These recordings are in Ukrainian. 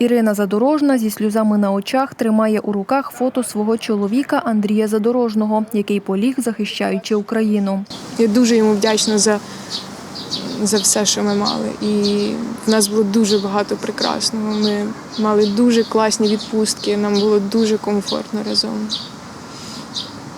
Ірина Задорожна зі сльозами на очах тримає у руках фото свого чоловіка Андрія Задорожного, який поліг, захищаючи Україну. Я дуже йому вдячна за, за все, що ми мали. І в нас було дуже багато прекрасного. Ми мали дуже класні відпустки, нам було дуже комфортно разом.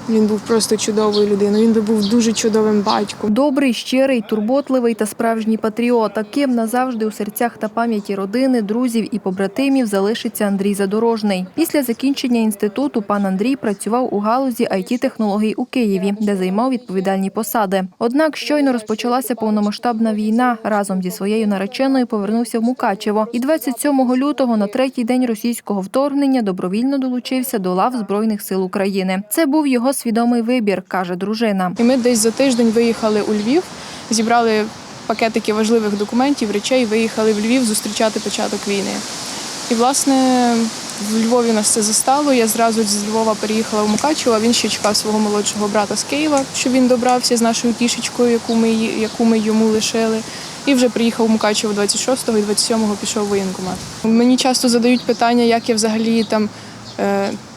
Він був просто чудовою людиною. Він би був дуже чудовим батьком. Добрий, щирий, турботливий та справжній патріот. Таким назавжди у серцях та пам'яті родини, друзів і побратимів залишиться Андрій Задорожний. Після закінчення інституту пан Андрій працював у галузі it технологій у Києві, де займав відповідальні посади. Однак щойно розпочалася повномасштабна війна. Разом зі своєю нареченою повернувся в Мукачево. І 27 лютого, на третій день російського вторгнення, добровільно долучився до лав Збройних сил України. Це був його свідомий вибір, каже дружина. І ми десь за тиждень виїхали у Львів, зібрали пакетики важливих документів, речей, виїхали в Львів зустрічати початок війни. І, власне, в Львові нас це застало. Я зразу з Львова переїхала в Мукачево, він ще чекав свого молодшого брата з Києва, щоб він добрався з нашою кішечкою, яку ми, яку ми йому лишили. І вже приїхав в Мукачево 26-го і 27-го пішов воєнкомат. Мені часто задають питання, як я взагалі там.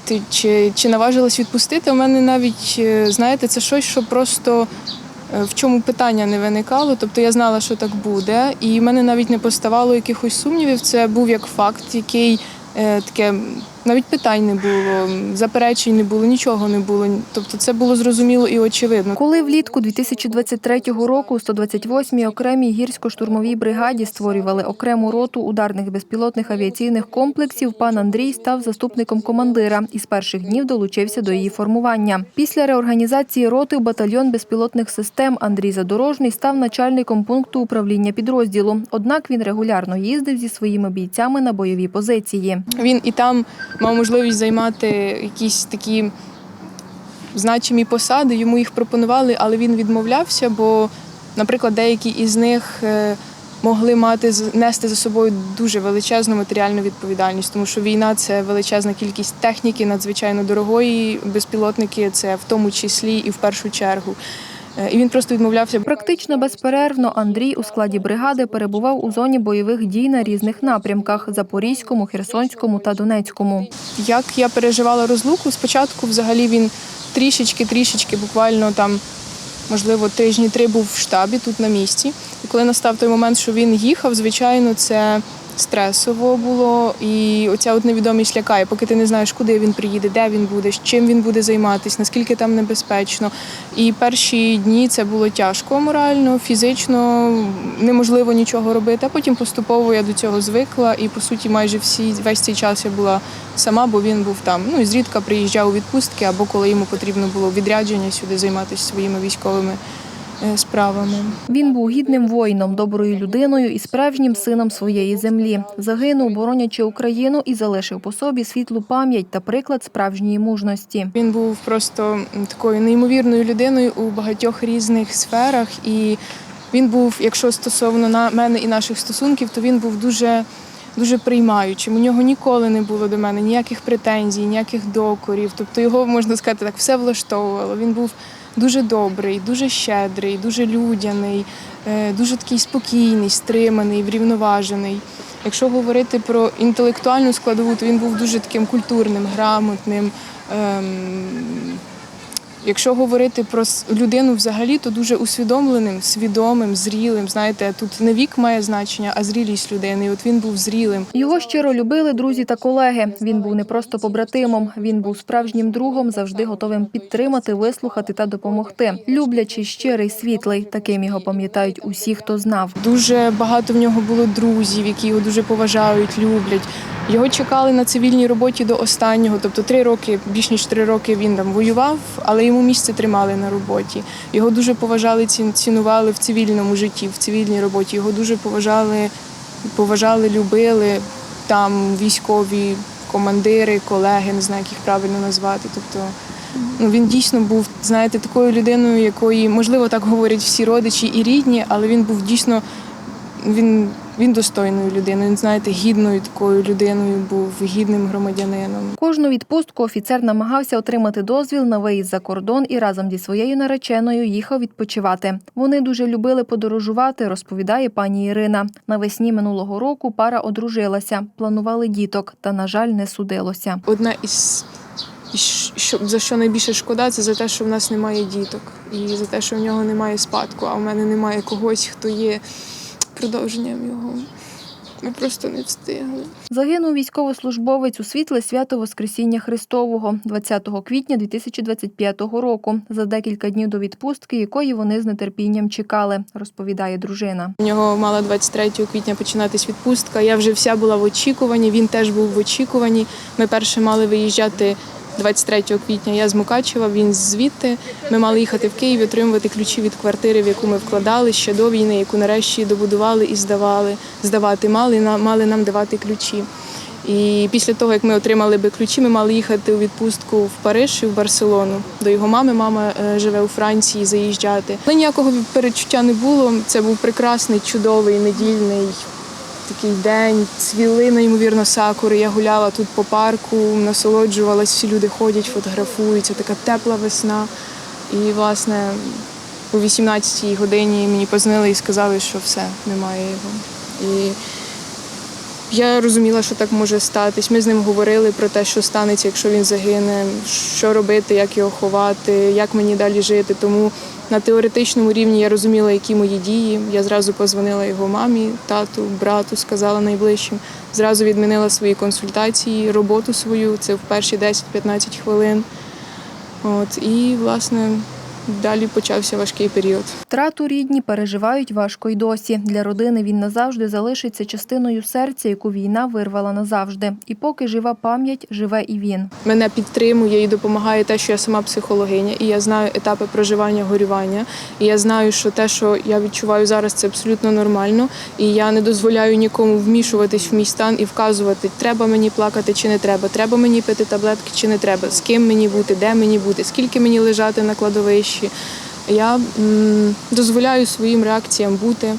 Ти чи, чи наважилась відпустити? У мене навіть, е, знаєте, це щось, що просто е, в чому питання не виникало. Тобто я знала, що так буде, і в мене навіть не поставало якихось сумнівів. Це був як факт, який е, таке навіть питань не було, заперечень не було, нічого не було. Тобто це було зрозуміло і очевидно. Коли влітку 2023 року у 128-й окремій гірсько-штурмовій бригаді створювали окрему роту ударних безпілотних авіаційних комплексів, пан Андрій став заступником командира і з перших днів долучився до її формування. Після реорганізації роти в батальйон безпілотних систем Андрій Задорожний став начальником пункту управління підрозділу. Однак він регулярно їздив зі своїми бійцями на бойові позиції. Він і там мав можливість займати якісь такі значимі посади. Йому їх пропонували, але він відмовлявся, бо, наприклад, деякі із них е, могли мати нести за собою дуже величезну матеріальну відповідальність, тому що війна це величезна кількість техніки, надзвичайно дорогої. Безпілотники це в тому числі і в першу чергу. Е, І він просто відмовлявся. Практично безперервно Андрій у складі бригади перебував у зоні бойових дій на різних напрямках Запорізькому, Херсонському та Донецькому. Як я переживала розлуку, спочатку взагалі він трішечки-трішечки, буквально там, можливо, тижні три був в штабі тут на місці. І коли настав той момент, що він їхав, звичайно, це стресово було. І оця от невідомість лякає, поки ти не знаєш, куди він приїде, де він буде, з чим він буде займатися, наскільки там небезпечно. І перші дні це було тяжко морально, фізично неможливо нічого робити. А потім поступово я до цього звикла, і по суті, майже всі весь цей час я була сама, бо він був там. Ну і зрідка приїжджав у відпустки, або коли йому потрібно було відрядження сюди займатися своїми військовими справами. Він був гідним воїном, доброю людиною і справжнім сином своєї землі. Загинув, боронячи Україну, і залишив по собі світлу пам'ять та приклад справжньої мужності. Він був просто такою неймовірною людиною у багатьох різних сферах. І він був, якщо стосовно мене і наших стосунків, то він був дуже. Дуже приймаючим. У нього ніколи не було до мене ніяких претензій, ніяких докорів. Тобто його можна сказати так, все влаштовувало. Він був дуже добрий, дуже щедрий, дуже людяний, е, дуже такий спокійний, стриманий, врівноважений. Якщо говорити про інтелектуальну складову, то він був дуже таким культурним, грамотним. Ем, Якщо говорити про людину взагалі, то дуже усвідомленим, свідомим, зрілим. Знаєте, тут не вік має значення, а зрілість людини. І от він був зрілим. Його щиро любили друзі та колеги. Він був не просто побратимом, він був справжнім другом, завжди готовим підтримати, вислухати та допомогти. Люблячий, щирий, світлий. Таким його пам'ятають усі, хто знав. Дуже багато в нього було друзів, які його дуже поважають, люблять. Його чекали на цивільній роботі до останнього. Тобто три роки, більш ніж три роки він там воював, але йому місце тримали на роботі. Його дуже поважали, цінували в цивільному житті, в цивільній роботі. Його дуже поважали, поважали, любили там військові командири, колеги, не знаю, як їх правильно назвати. Тобто ну, він дійсно був, знаєте, такою людиною, якої, можливо, так говорять всі родичі і рідні, але він був дійсно він Він достойною людиною, він, знаєте, гідною такою людиною був, гідним громадянином. Кожну відпустку офіцер намагався отримати дозвіл на виїзд за кордон і разом зі своєю нареченою їхав відпочивати. Вони дуже любили подорожувати, розповідає пані Ірина. Навесні минулого року пара одружилася, планували діток, та, на жаль, не судилося. Одна із із що за що найбільше шкода, це за те, що в нас немає діток, і за те, що в нього немає спадку, а в мене немає когось, хто є продовженням його. Ми просто не встигли. Загинув військовослужбовець у світле свято Воскресіння Христового 20 квітня 2025 року, за декілька днів до відпустки, якої вони з нетерпінням чекали, розповідає дружина. У нього мала 23 квітня починатись відпустка. Я вже вся була в очікуванні. Він теж був в очікуванні. Ми перше мали виїжджати 23 квітня. Я з Мукачева, він звідти. Ми мали їхати в Київ, отримувати ключі від квартири, в яку ми вкладали ще до війни, яку нарешті добудували і здавали. Здавати мали мали нам давати ключі. І після того, як ми отримали би ключі, ми мали їхати у відпустку в Париж і в Барселону. До його мами. Мама е, живе у Франції, заїжджати. Але ніякого перечуття не було. Це був прекрасний, чудовий, недільний такий день. Цвіли неймовірно сакури. Я гуляла тут по парку, насолоджувалась, всі люди ходять, фотографуються. Така тепла весна. І, власне, о 18-й годині мені позвонили і сказали, що все, немає його. І я розуміла, що так може статись. Ми з ним говорили про те, що станеться, якщо він загине, що робити, як його ховати, як мені далі жити. Тому на теоретичному рівні я розуміла, які мої дії. Я зразу позвонила його мамі, тату, брату, сказала найближчим. Зразу відмінила свої консультації, роботу свою. Це в перші 10-15 хвилин. От і власне далі почався важкий період. Втрату рідні переживають важко й досі. Для родини він назавжди залишиться частиною серця, яку війна вирвала назавжди. І поки жива пам'ять, живе і він. Мене підтримує і допомагає те, що я сама психологиня, і я знаю етапи проживання горювання. І я знаю, що те, що я відчуваю зараз, це абсолютно нормально. І я не дозволяю нікому вмішуватись в мій стан і вказувати, треба мені плакати чи не треба, треба мені пити таблетки чи не треба, з ким мені бути, де мені бути, скільки мені лежати на кладовищі. Я м, дозволяю своїм реакціям бути.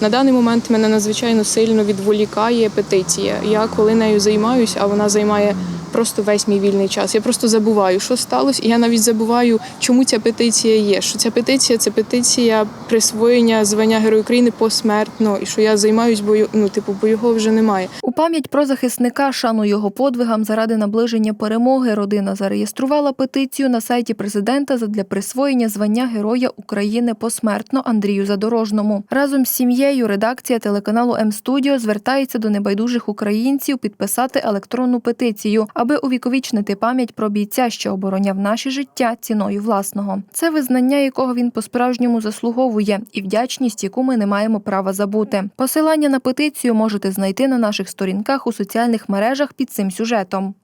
На даний момент мене надзвичайно сильно відволікає петиція. Я коли нею займаюся, а вона займає просто весь мій вільний час. Я просто забуваю, що сталося, і я навіть забуваю, чому ця петиція є. Що ця петиція це петиція присвоєння звання Герой України посмертно, і що я займаюсь, бо ну, типу, бо його вже немає. Пам'ять про захисника, шану його подвигам заради наближення перемоги, родина зареєструвала петицію на сайті президента задля присвоєння звання Героя України посмертно Андрію Задорожному. Разом з сім'єю редакція телеканалу М-студіо звертається до небайдужих українців підписати електронну петицію, аби увіковічнити пам'ять про бійця, що обороняв наші життя ціною власного. Це визнання, якого він по-справжньому заслуговує, і вдячність, яку ми не маємо права забути. Посилання на петицію можете знайти на наших сторінках у соціальних мережах під цим сюжетом.